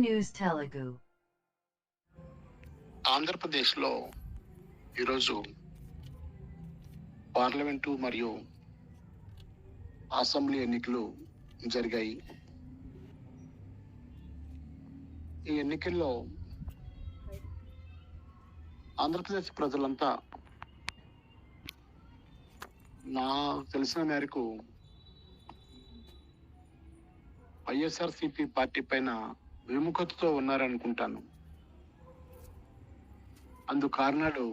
News Telugu. ఆంధ్రప్రదేశ్లో ఈరోజు parliament మరియు అసెంబ్లీ ఎన్నికలు జరిగాయి ఈ ఎన్నికల్లో ఆంధ్రప్రదేశ్ ప్రజలంతా నాకు తెలిసిన మేరకు వైఎస్ఆర్సిపి పార్టీ పైన విముఖతతో ఉన్నారనుకుంటాను. అందు కారణాలు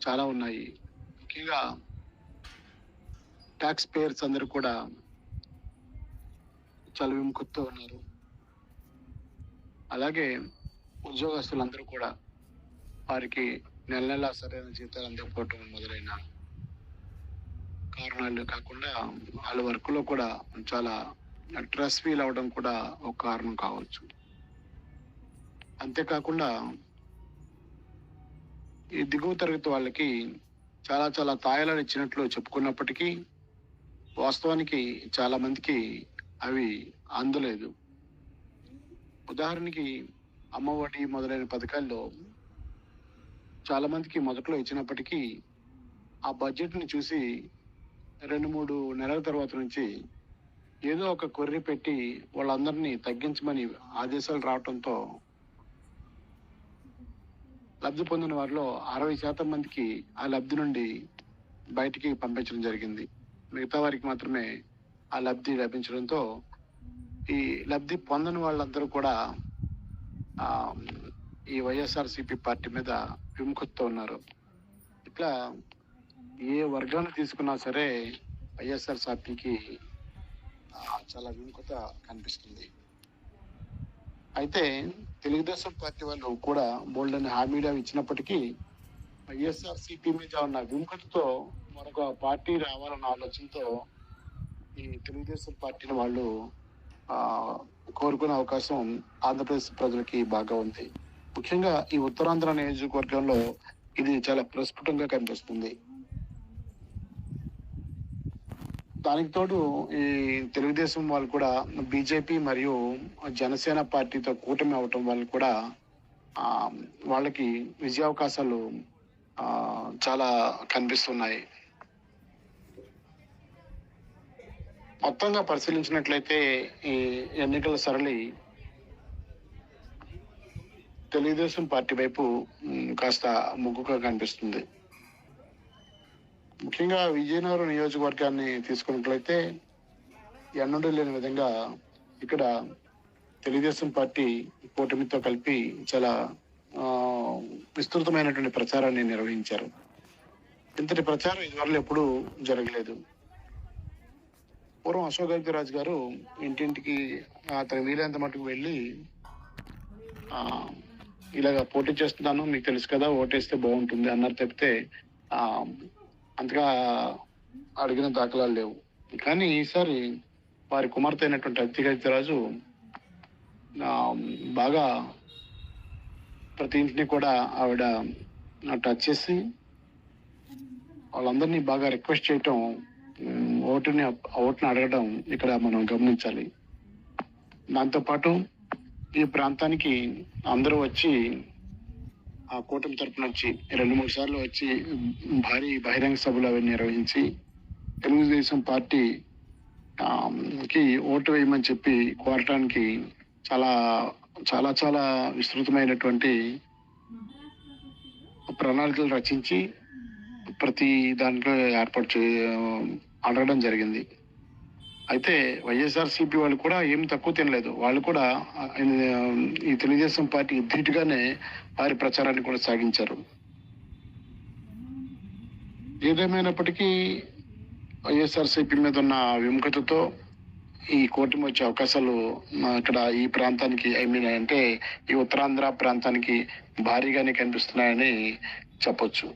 చాలా ఉన్నాయి. ముఖ్యంగా ట్యాక్స్ పేయర్స్ అందరూ కూడా చాలా విముఖతతో ఉన్నారు. అలాగే ఉద్యోగస్తులందరూ కూడా వారికి నెల నెల సరైన జీతాలు అందకపోవటం మొదలైన కారణాలు కాకుండా వాళ్ళ వర్క్లో కూడా చాలా స్ట్రెస్ ఫీల్ అవడం కూడా ఒక కారణం కావచ్చు. అంతేకాకుండా ఈ దిగువ తరగతి వాళ్ళకి చాలా చాలా తాయిలాలు ఇచ్చినట్లు చెప్పుకున్నప్పటికీ వాస్తవానికి చాలా మందికి అవి అందలేదు. ఉదాహరణకి అమ్మఒడి మొదలైన పథకాల్లో చాలా మందికి మొదట్లో ఇచ్చినప్పటికీ ఆ బడ్జెట్ని చూసి రెండు మూడు నెలల తర్వాత నుంచి ఏదో ఒక కొర్రి పెట్టి వాళ్ళందరినీ తగ్గించమని ఆదేశాలు రావడంతో లబ్ధి పొందిన వారిలో అరవై శాతం మందికి ఆ లబ్ధి నుండి బయటికి పంపించడం జరిగింది. మిగతా వారికి మాత్రమే ఆ లబ్ధి లభించడంతో ఈ లబ్ధి పొందని వాళ్ళందరూ కూడా ఈ వైఎస్ఆర్సిపి పార్టీ మీద విముఖతతో ఉన్నారు. ఇట్లా ఏ వర్గాన్ని తీసుకున్నా సరే వైఎస్ఆర్ పార్టీకి చాలా విముఖత కనిపిస్తుంది. అయితే తెలుగుదేశం పార్టీ వాళ్ళు కూడా బోల్డ్ అని హామీలు ఇచ్చినప్పటికీ వైఎస్ఆర్ సిపి మీద ఉన్న విముఖతతో మరొక పార్టీ రావాలన్న ఆలోచనతో ఈ తెలుగుదేశం పార్టీని వాళ్ళు కోరుకునే అవకాశం ఆంధ్రప్రదేశ్ ప్రజలకి బాగా ఉంది. ముఖ్యంగా ఈ ఉత్తరాంధ్ర నియోజకవర్గంలో ఇది చాలా ప్రస్ఫుటంగా కనిపిస్తుంది. దానికి తోడు ఈ తెలుగుదేశం వాళ్ళు కూడా బీజేపీ మరియు జనసేన పార్టీతో కూటమి అవటం వల్ల కూడా వాళ్ళకి విజయావకాశాలు చాలా కనిపిస్తున్నాయి. మొత్తంగా పరిశీలించినట్లయితే ఈ ఎన్నికల సరళి తెలుగుదేశం పార్టీ వైపు కాస్త ముగ్గుగా కనిపిస్తుంది. ముఖ్యంగా విజయనగరం నియోజకవర్గాన్ని తీసుకున్నట్లయితే ఎన్నడూ లేని విధంగా ఇక్కడ తెలుగుదేశం పార్టీ కూటమితో కలిపి చాలా విస్తృతమైనటువంటి ప్రచారాన్ని నిర్వహించారు. ఇంతటి ప్రచారం ఇదివరకు ఎప్పుడూ జరగలేదు. పూర్వం అశోక్ రాజు గారు ఇంటింటికి అతను వీలైనంత మటుకు వెళ్ళి ఇలాగ పోటీ చేస్తున్నాను మీకు తెలుసు కదా ఓటేస్తే బాగుంటుంది అన్నారు తప్పితే అంతగా అడిగిన దాఖలాలు లేవు. కానీ ఈసారి వారి కుమార్తె అయినటువంటి అతిగజరాజు బాగా ప్రతి ఇంటిని కూడా ఆవిడ టచ్ చేసి వాళ్ళందరినీ బాగా రిక్వెస్ట్ చేయటం ఓటుని ఓటుని అడగడం ఇక్కడ మనం గమనించాలి. దాంతోపాటు ఈ ప్రాంతానికి అందరూ వచ్చి ఆ కూటమి తరపు నుంచి రెండు మూడు సార్లు వచ్చి భారీ బహిరంగ సభలు అవి నిర్వహించి తెలుగుదేశం పార్టీ కి ఓటు వేయమని చెప్పి కోరటానికి చాలా చాలా చాలా విస్తృతమైనటువంటి ప్రణాళికలు రచించి ప్రతి దాంట్లో ఏర్పాటు చే అడగడం జరిగింది. అయితే వైఎస్ఆర్సీపీ వాళ్ళు కూడా ఏం తక్కువ తినలేదు. వాళ్ళు కూడా ఈ తెలుగుదేశం పార్టీ ధీటుగానే వారి ప్రచారాన్ని కూడా సాగించారు. ఏదేమైనప్పటికీ వైఎస్ఆర్సీపీ మీద ఉన్న విముఖతతో ఈ కూటమి వచ్చే అవకాశాలు ఇక్కడ ఈ ప్రాంతానికి ఐ మీన్ అంటే ఈ ఉత్తరాంధ్ర ప్రాంతానికి భారీగానే కనిపిస్తున్నాయని చెప్పొచ్చు.